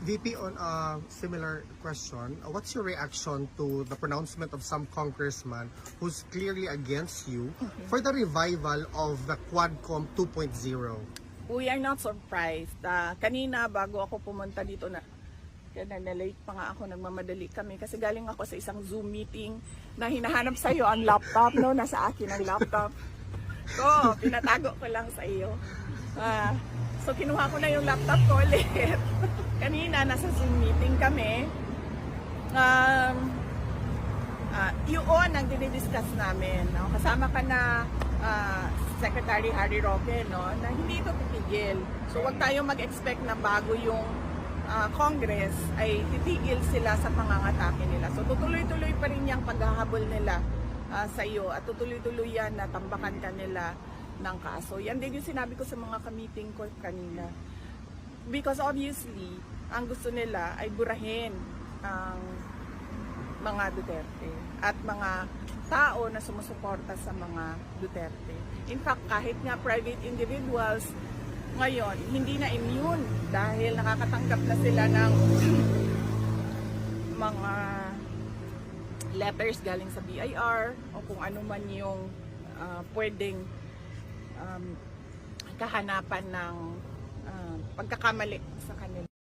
VP, on a similar question, uh, what's your reaction to the pronouncement of some congressman who's clearly against you for the revival of the Quadcom 2.0? We are not surprised. Ah, kanina bago ako pumunta dito na kaya na late pa nga ako, nagmamadali kami kasi galing ako sa isang Zoom meeting na hinahanap sa iyo ang laptop, no? Nasa akin ang laptop. So, pinatago ko lang sa iyo. Ah, so, kinuha ko na yung laptop ko ulit. Kanina, nasa Zoom meeting kami. Um, Ah, yun ang dinidiscuss namin. No? Kasama ka na ah, Secretary Harry Roque no? na hindi ito titigil. So wag tayong mag-expect na bago yung ah, Congress ay titigil sila sa pangangatake nila. So tutuloy-tuloy pa rin yung paghahabol nila ah, sa iyo at tutuloy-tuloy yan na tambakan ka nila ng kaso. Yan din yung sinabi ko sa mga ka-meeting ko kanina. Because obviously, ang gusto nila ay burahin ang mga Duterte at mga tao na sumusuporta sa mga Duterte. In fact, kahit nga private individuals ngayon, hindi na immune dahil nakakatanggap na sila ng mga letters galing sa BIR o kung ano man yung ah, pwedeng um, kahanapan ng ah, pagkakamali sa kanila.